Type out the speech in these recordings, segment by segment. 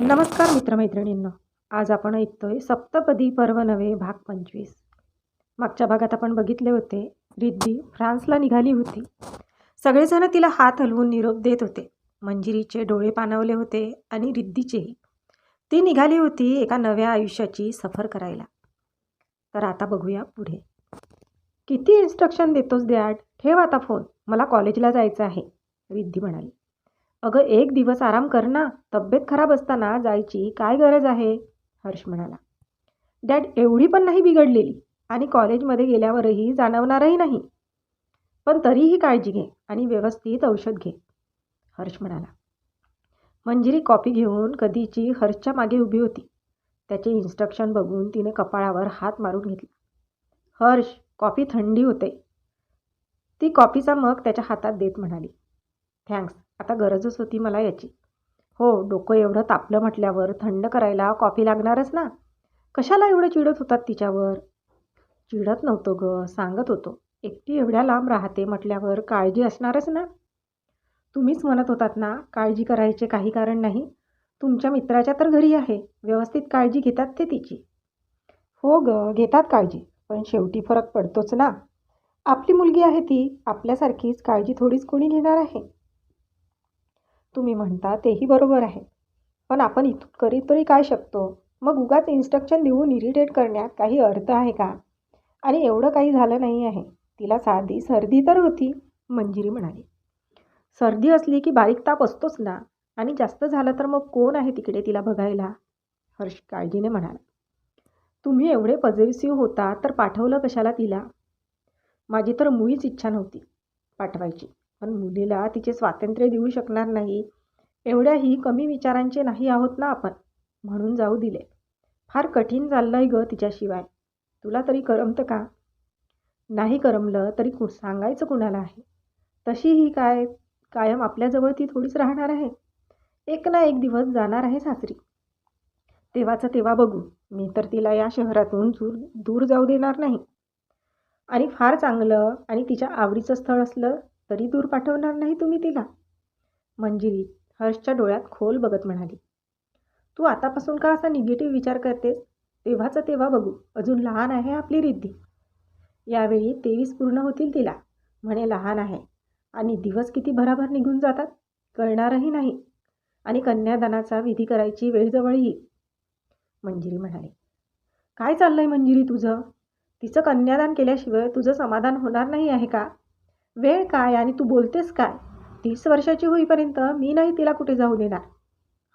नमस्कार मित्रमैत्रिणींनो. आज आपण ऐकतोय सप्तपदी पर्व नवे भाग पंचवीस. मागच्या भागात आपण बघितले होते रिद्धी फ्रान्सला निघाली होती. सगळेजण तिला हात हलवून निरोप देत होते. मंजिरीचे डोळे पाणवले होते आणि रिद्धीचेही. ती निघाली होती एका नव्या आयुष्याची सफर करायला. तर आता बघूया पुढे. किती इन्स्ट्रक्शन देतोस डॅड ठेव आता फोन मला कॉलेजला जायचं आहे रिद्धी म्हणाली. अगं एक दिवस आराम कर ना. तब्येत खराब असताना जायची काय गरज आहे? हर्ष म्हणाला. डॅड एवढी पण नाही बिघडलेली आणि कॉलेजमध्ये गेल्यावरही जाणवणारही नाही. पण तरीही काळजी घे आणि व्यवस्थित औषध घे हर्ष म्हणाला. मंजिरी कॉपी घेऊन कधीची हर्षच्या मागे उभी होती. त्याचे इन्स्ट्रक्शन बघून तिने कपाळावर हात मारून घेतला. हर्ष कॉफी थंडी होते. ती कॉफीचा मग त्याच्या हातात देत म्हणाली. थँक्स आता गरजच होती मला याची. हो डोकं एवढं तापलं म्हटल्यावर थंड करायला कॉफी लागणारच ना? कशाला एवढं चिडत होतात तिच्यावर? चिडत नव्हतो ग सांगत होतो. एकटी एवढ्या लांब राहते म्हटल्यावर काळजी असणारच ना? तुम्हीच म्हणत होतात ना काळजी करायचे काही कारण नाही. तुमच्या मित्राच्या तर घरी आहे व्यवस्थित काळजी घेतात ते तिची. हो ग घेतात काळजी पण शेवटी फरक पडतोच ना. आपली मुलगी आहे ती आपल्यासारखीच काळजी थोडीच कोणी घेणार आहे. तुम्ही म्हणता तेही बरोबर आहे. पण आपण इथून करीत तरी काय शकतो? मग उगाच इन्स्ट्रक्शन देऊन इरिटेट करण्यात काही अर्थ आहे का? आणि एवढं काही झालं नाही आहे. तिला साधी सर्दी तर होती मंजिरी म्हणाली. सर्दी असली की बारीक ताप असतोच ना? आणि जास्त झालं तर मग कोण आहे तिकडे तिला बघायला? हर्ष काळजीने म्हणाला. तुम्ही एवढे पजेसिव्ह होता तर पाठवलं कशाला तिला? माझी तर मुळीच इच्छा नव्हती पाठवायची. पण मुलीला तिचे स्वातंत्र्य देऊ शकणार नाही. एवढ्याही कमी विचारांचे नाही आहोत ना आपण? म्हणून जाऊ दिले. फार कठीण चाललंय ग तिच्याशिवाय. तुला तरी करमतं का? नाही करमलं तरी कु सांगायचं कुणाला आहे? तशी ही काय कायम आपल्याजवळ ती थोडीच राहणार आहे? एक ना एक दिवस जाणार आहे सासरी. तेव्हाचं तेव्हा बघू. मी तर तिला या शहरातून दूर दूर जाऊ देणार नाही. आणि फार चांगलं आणि तिच्या आवडीचं स्थळ असलं तरी दूर पाठवणार नाही तुम्ही तिला? मंजिरी हर्षच्या डोळ्यात खोल बघत म्हणाली. तू आतापासून का असा निगेटिव्ह विचार करतेस? तेव्हाचं तेव्हा बघू. अजून लहान आहे आपली रिद्धी. यावेळी तेवीस पूर्ण होतील तिला. म्हणे लहान आहे. आणि दिवस किती भराभर निघून जातात? कळणारही नाही. आणि कन्यादानाचा विधी करायची वेळ जवळ येईल. मंजिरी म्हणाली. काय चाललंय मंजिरी तुझं? तिचं कन्यादान केल्याशिवाय तुझं समाधान होणार नाही आहे का? वेळ काय आणि तू बोलतेस काय? तीस वर्षाची होईपर्यंत मी नाही तिला कुठे जाऊ देणार.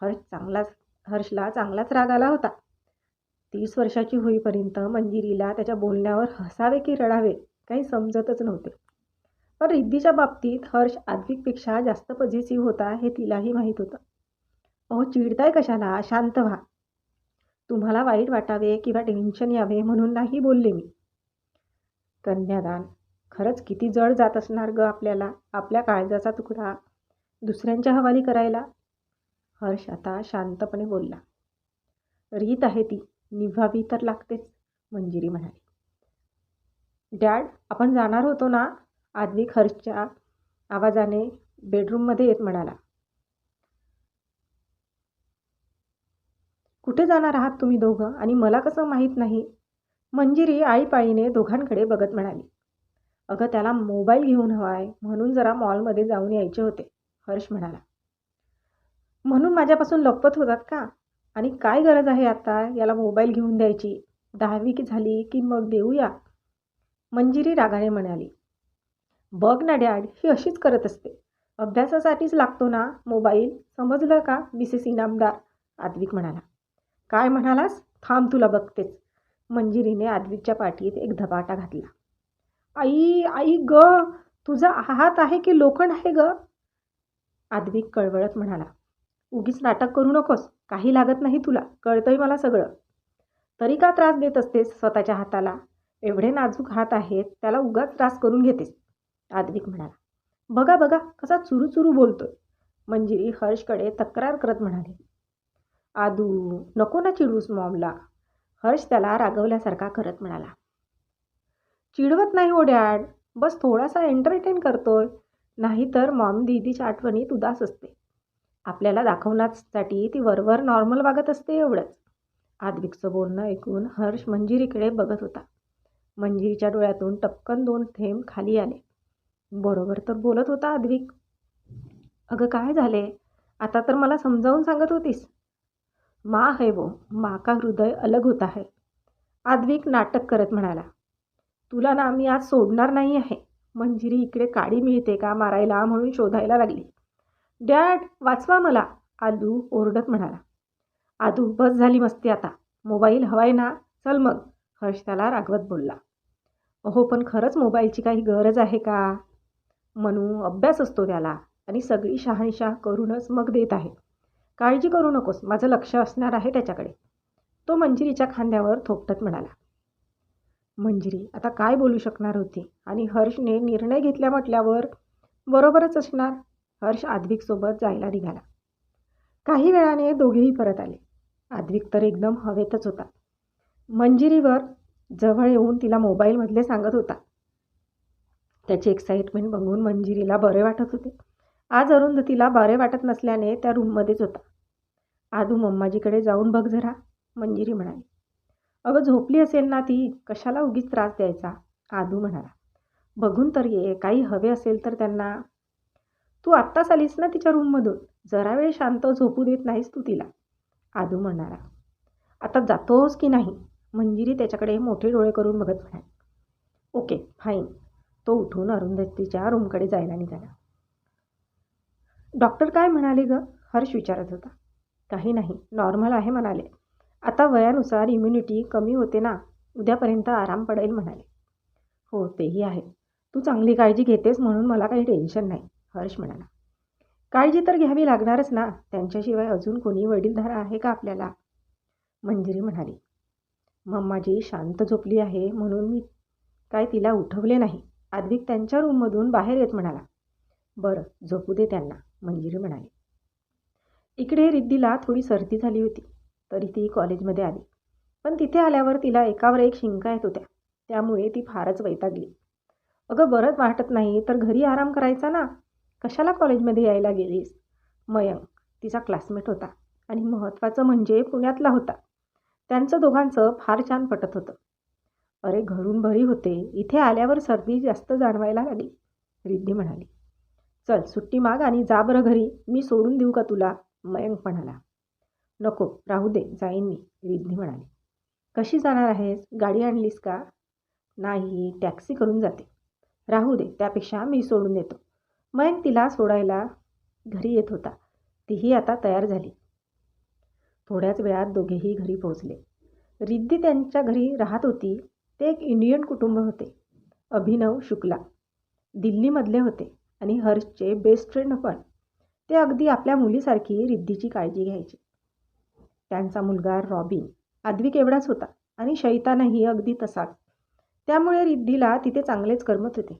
हर्ष चांगलाच हर्षला चांगलाच राग आला होता. तीस वर्षाची होईपर्यंत मंजिरीला त्याच्या बोलण्यावर हसावे की रडावे काही समजतच नव्हते. पण रिद्धीच्या बाबतीत हर्ष आद्विकपेक्षा जास्त पॉझिटिव्ह होता हे तिलाही माहीत होतं. अहो चिडताय कशाला? शांत व्हा. तुम्हाला वाईट वाटावे किंवा टेन्शन यावे म्हणून नाही बोलले मी. कन्यादान. खरंच किती जड जात असणार ग आपल्याला आपल्या काळजाचा तुकडा. दुसऱ्यांच्या हवाली करायला? हर्ष आता शांतपणे बोलला. रीत आहे ती निभावी तर लागतेच मंजिरी म्हणाली. डॅड आपण जाणार होतो ना? आद्विक हर्षच्या आवाजाने बेडरूममध्ये येत म्हणाला. कुठे जाणार आहात तुम्ही दोघं? आणि मला कसं माहीत नाही? मंजिरी आळीपाळीने दोघांकडे बघत म्हणाली. अगं त्याला मोबाईल घेऊन हवा आहे म्हणून जरा मॉलमध्ये जाऊन यायचे होते हर्ष म्हणाला. म्हणून माझ्यापासून लपत होतात का? आणि काय गरज आहे आता याला मोबाईल घेऊन द्यायची? दहावी की झाली की मग देऊया? मंजिरी रागाने म्हणाली. बघ ना डॅड ही अशीच करत असते. अभ्यासासाठीच लागतो ना मोबाईल? समजलं का मिसेस इनामदार? आद्विक म्हणाला. काय म्हणालास? थांब तुला बघतेच. मंजिरीने आद्विकच्या पाठीत एक धपाटा घातला. आई आई ग तुझा हात आहे की लोखंड आहे ग? आद्विक कळवळत म्हणाला. उगीच नाटक करू नकोस काही लागत नाही तुला कळतंय मला सगळं. तरी का त्रास देत असतेस स्वतःच्या हाताला? एवढे नाजूक हात आहेत त्याला उगाच त्रास करून घेतेस. आद्विक म्हणाला. बघा बघा कसा चुरू चुरू बोलतोय. मंजिरी हर्षकडे तक्रार करत म्हणाली. आदू नको ना चिडूस मॉमला. हर्ष त्याला रागवल्यासारखा करत म्हणाला. चिडवत नाही हो डॅड. बस थोडासा एंटरटेन करतोय. नाहीतर मॉम दीदीच्या आठवणीत उदास असते. आपल्याला दाखवण्यासाठी ती वरवर नॉर्मल वागत असते एवढंच. आद्विकचं बोलणं ऐकून हर्ष मंजिरीकडे बघत होता. मंजिरीच्या डोळ्यातून टपकन दोन थेंब खाली आले. बरोबर तर बोलत होता आद्विक अगं काय झाले? आता तर मला समजावून सांगत होतीस. मा है वो. मा का हृदय अलग होता है. आद्विक नाटक करत म्हणाला. तुला ना मी आज सोडणार नाही आहे. मंजिरी इकडे काडी मिळते का मारायला म्हणून शोधायला लागली. डॅड वाचवा मला आदू ओरडत म्हणाला. आदू बस झाली मस्ती आता. मोबाईल हवाय ना चल मग हर्ष त्याला रागवत बोलला. अहो पण खरंच मोबाईलची काही गरज आहे का? मनू अभ्यास असतो त्याला आणि सगळी शहानिशा करूनच मग देत आहे. काळजी करू नकोस माझं लक्ष असणार आहे त्याच्याकडे. तो मंजिरीच्या खांद्यावर थोपटत म्हणाला. मंजिरी आता काय बोलू शकणार होती? आणि हर्षने निर्णय घेतल्या म्हटल्यावर बरोबरच असणार? हर्ष आद्विकसोबत जायला निघाला. काही वेळाने दोघेही परत आले. आद्विक तर एकदम हवेतच होता. मंजिरीवर जवळ येऊन तिला मोबाईलमधले सांगत होता. त्याची एक्साइटमेंट बघून मंजिरीला बरे वाटत होते. आज अरुंधतीला बरे वाटत नसल्याने त्या रूममध्येच होता. आदू मम्माजीकडे जाऊन बघ जरा मंजिरी म्हणाली. अगं झोपली असेल ना ती कशाला उगीच त्रास द्यायचा? आदू म्हणाला. बघून तर ये काही हवे असेल तर त्यांना. तू आत्ताच आलीस ना तिच्या रूममधून? जरा वेळ शांत झोपू देत नाहीस तू तिला? आदू म्हणाला. आता जातोस की नाही? मंजिरी त्याच्याकडे मोठे डोळे करून बघत म्हणाली. Okay fine. तो उठून अरुंधतीच्या रूमकडे जायला निघाला. डॉक्टर काय म्हणाले ग? हर्ष विचारत होता. काही नाही नॉर्मल आहे म्हणाले. आता वयानुसार इम्युनिटी कमी होते ना उद्यापर्यंत आराम पडेल म्हणाले. हो तेही आहे. तू चांगली काळजी घेतेस म्हणून मला काही टेन्शन नाही हर्ष म्हणाला. काळजी तर घ्यावी लागणारच ना त्यांच्याशिवाय अजून कोणी वडीलधारा आहे का आपल्याला? मंजिरी म्हणाली. मम्माजी शांत झोपली आहे म्हणून मी काय तिला उठवले नाही. आद्विक त्यांच्या रूममधून बाहेर येत म्हणाला. बरं झोपू दे त्यांना मंजिरी म्हणाली. इकडे रिद्धीला थोडी सर्दी झाली होती. तरी ती कॉलेजमध्ये आली. पण तिथे आल्यावर तिला एकावर एक शिंका येत होत्या. त्यामुळे ती फारच वैतागली. अगं बरंच वाटत नाही तर घरी आराम करायचा ना? कशाला कॉलेजमध्ये यायला गेलीस? मयंक तिचा क्लासमेट होता आणि महत्त्वाचं म्हणजे पुण्यातला होता. त्यांचं दोघांचं फार छान पटत होतं. अरे घरून भरी होते. इथे आल्यावर सर्दी जास्त जाणवायला लागली रिद्धी म्हणाली. चल सुट्टी माग आणि जा बरं घरी. मी सोडून देऊ का तुला? मयंक म्हणाला. नको राहू दे जाईन मी रिद्धी म्हणाली. कशी जाणार आहेस? गाडी आणलीस का? नाही टॅक्सी करून जाते. राहू दे त्यापेक्षा मी सोडून देतो. मयंक तिला सोडायला घरी येत होता. तीही आता तयार झाली. थोड्याच वेळात दोघेही घरी पोहोचले. रिद्धी त्यांच्या घरी राहत होती. ते एक इंडियन कुटुंब होते. अभिनव शुक्ला. दिल्लीमधले होते आणि हर्षचे बेस्ट फ्रेंड पण. ते अगदी आपल्या मुलीसारखी रिद्धीची काळजी घ्यायचे. त्यांचा मुलगा रॉबिन. आद्विक एवढाच होता आणि शैतानही अगदी तसाच. त्यामुळे रिद्धीला तिथे चांगलेच करमत होते.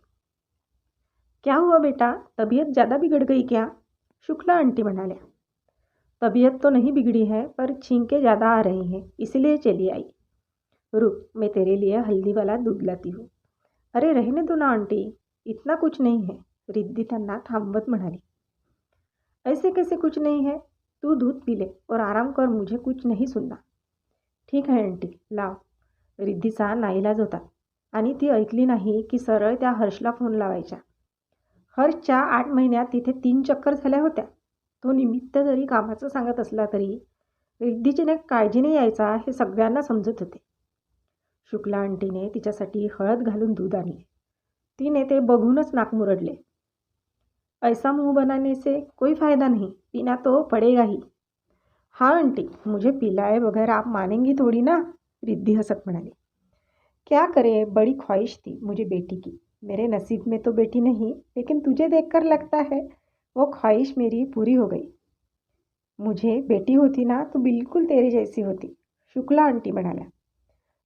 क्या हुआ बेटा? तबीयत ज़्यादा बिगड़ गई क्या? शुक्ला आंटी म्हणाल्या. तबीयत तो नहीं बिगड़ी है, पर छींके ज़्यादा आ रही हैं, इसलिए चली आई. रुक, मैं तेरे लिए हल्दी वाला दूध लाती हूँ. अरे, रहने दो ना आंटी, इतना कुछ नहीं है, रिद्धी त्यांना थांबवत म्हणाली. ऐसे कैसे कुछ नहीं है? तू दूध पी ले और आराम कर मुझे कुछ नहीं सुनना. ठीक आहे आंटी. लाव. रिद्धीचा नाईलाज होता. आणि ती ऐकली नाही की सरळ त्या हर्षला फोन लावायच्या. हर्षच्या आठ महिन्यात तिथे तीन चक्कर झाल्या होत्या. तो निमित्त जरी कामाचं सांगत असला तरी रिद्धीचीने काळजीने यायचा हे सगळ्यांना समजत होते. शुक्ला आंटीने तिच्यासाठी हळद घालून दूध आणले. तिने ते बघूनच नाक मुरडले. ऐसा मुँह बनाने से कोई फ़ायदा नहीं, पीना तो पड़ेगा ही। हाँ आंटी, मुझे पिलाए बगैर आप मानेंगी थोड़ी ना, रिद्धि हंसत म्हणाली। क्या करे, बड़ी ख्वाहिश थी मुझे बेटी की। मेरे नसीब में तो बेटी नहीं, लेकिन तुझे देखकर लगता है, वो ख्वाहिश मेरी पूरी हो गई। मुझे बेटी होती ना तो बिलकुल तेरी जैसी होती, शुक्ला आंटी म्हणाल्या।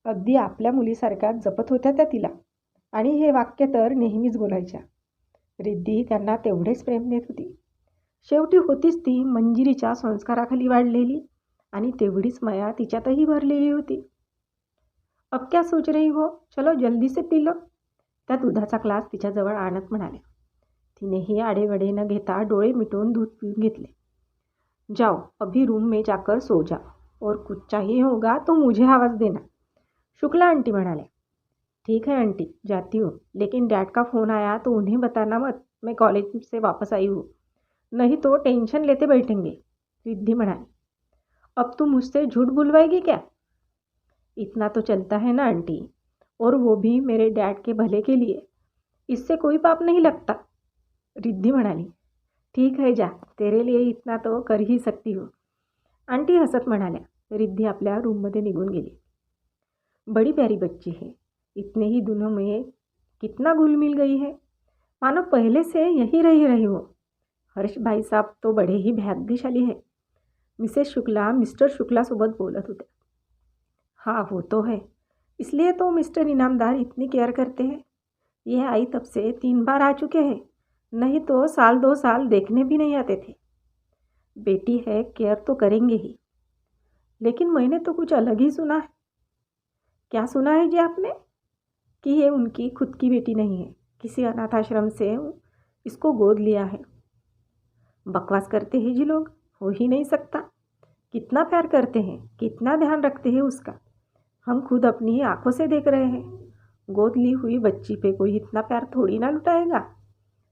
अगदी आपल्या मुलीसारख्याच जपत होत्या त्या तिला, आणि हे वाक्य तर नेहमीच बोलायच्या। रिद्धी त्यांना तेवढेच प्रेम देत होती. शेवटी होतीच ती मंजिरीच्या संस्काराखाली वाढलेली आणि तेवढीच माया तिच्यातही भरलेली होती. अब क्या सोच रही हो चलो जल्दी से पी लो त्या दुधाचा ग्लास तिच्याजवळ आणत म्हणाल्या तिनेही आडेवडे न घेता डोळे मिटवून दूध पिऊन घेतले. जाओ अभी रूम में जाकर सो जाओ और कुछ चाहिए होगा तो मुझे आवाज़ देना. शुक्ला आंटी म्हणाल्या. ठीक है, आंटी, जाती हूँ। लेकिन डैड का फ़ोन आया तो उन्हें बताना मत, मैं कॉलेज से वापस आई हूँ। नहीं तो टेंशन लेते बैठेंगे रिद्धि म्हणाली अब तुम मुझसे झूठ बुलवाएगी क्या? इतना तो चलता है ना, आंटी, और वो भी मेरे डैड के भले के लिए। इससे कोई पाप नहीं लगता, रिद्धि म्हणाली ठीक है, जा, तेरे लिए इतना तो कर ही सकती हो। आंटी हसत रिद्धी आपल्या रूममध्ये निघून गेली। बड़ी प्यारी बच्ची है। इतने ही दिनों में कितना घुल मिल गई है। मानो पहले से यही रही रही हो। हर्ष भाई साहब तो बड़े ही भाग्यशाली है। मिसेस शुक्ला, मिस्टर शुक्ला शुक्लासोबत बोलत होत्या हाँ वो तो है। इसलिए तो मिस्टर इनामदार इतनी केयर करते हैं। यह आई तब से तीन बार आ चुके हैं। नहीं तो साल दो साल देखने भी नहीं आते थे। बेटी है, केयर तो करेंगे ही। लेकिन मैंने तो कुछ अलग ही सुना है। क्या सुना है जी आपने? कि ये उनकी खुद की बेटी नहीं है। किसी अनाथ आश्रम से इसको गोद लिया है। बकवास करते हैं जी लोग, हो ही नहीं सकता। कितना प्यार करते हैं, कितना ध्यान रखते हैं उसका। हम खुद अपनी आँखों से देख रहे हैं। गोद ली हुई बच्ची पे कोई इतना प्यार थोड़ी ना लुटाएगा।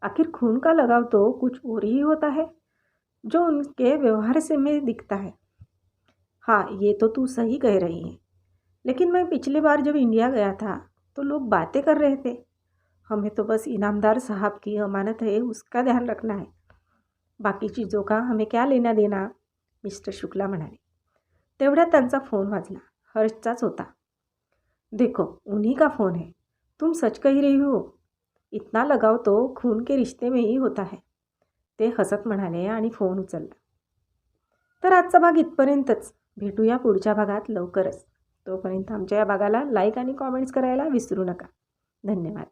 आखिर खून का लगाव तो कुछ और ही होता है, जो उनके व्यवहार से में दिखता है। हाँ ये तो तू सही कह रही है। लेकिन मैं पिछली बार जब इंडिया गया था तो लोग बातें कर रहे थे। हमें तो बस इनामदार साहब की अमानत है उसका ध्यान रखना है। बाकी चीज़ों का हमें क्या लेना देना? मिस्टर शुक्ला म्हणाले। तेवढ्यात त्यांचा फोन वाजला। हर्षचाच होता। देखो उन्हीं का फ़ोन है। तुम सच कही रही हो। इतना लगाव तो खून के रिश्ते में ही होता है। ते हसत म्हणाले आणि फोन उचलला। तर आजचा भाग इथपर्यंतच. भेटूया पुढच्या भागात लवकरच. तोपर्यंत आमच्या या भागाला लाईक आणि कॉमेंट्स करायला विसरू नका. धन्यवाद.